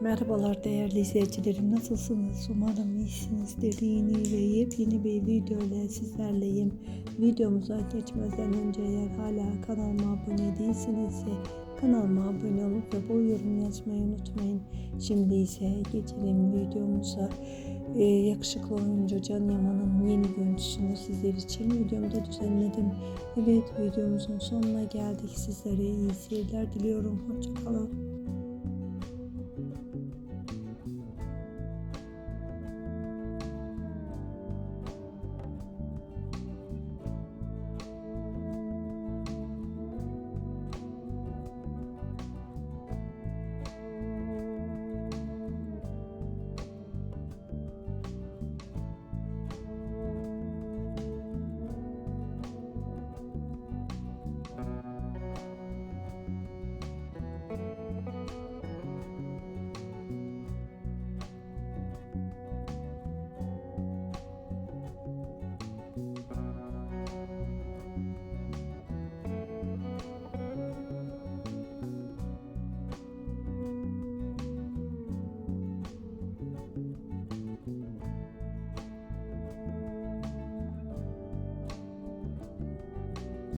Merhabalar değerli izleyicilerim nasılsınız? Umarım iyisinizdir. Yeni ve yepyeni bir video ile sizlerleyim. Videomuza geçmeden önce eğer hala kanalıma abone değilseniz kanalıma abone olup ve bol yorum yazmayı unutmayın. Şimdi ise geçelim videomuza. Ee, yakışıklı oyuncu Can Yaman'ın yeni görüntüsünü sizler için videomda düzenledim. Evet videomuzun sonuna geldik. Sizlere iyi seyirler diliyorum. Hoşçakalın.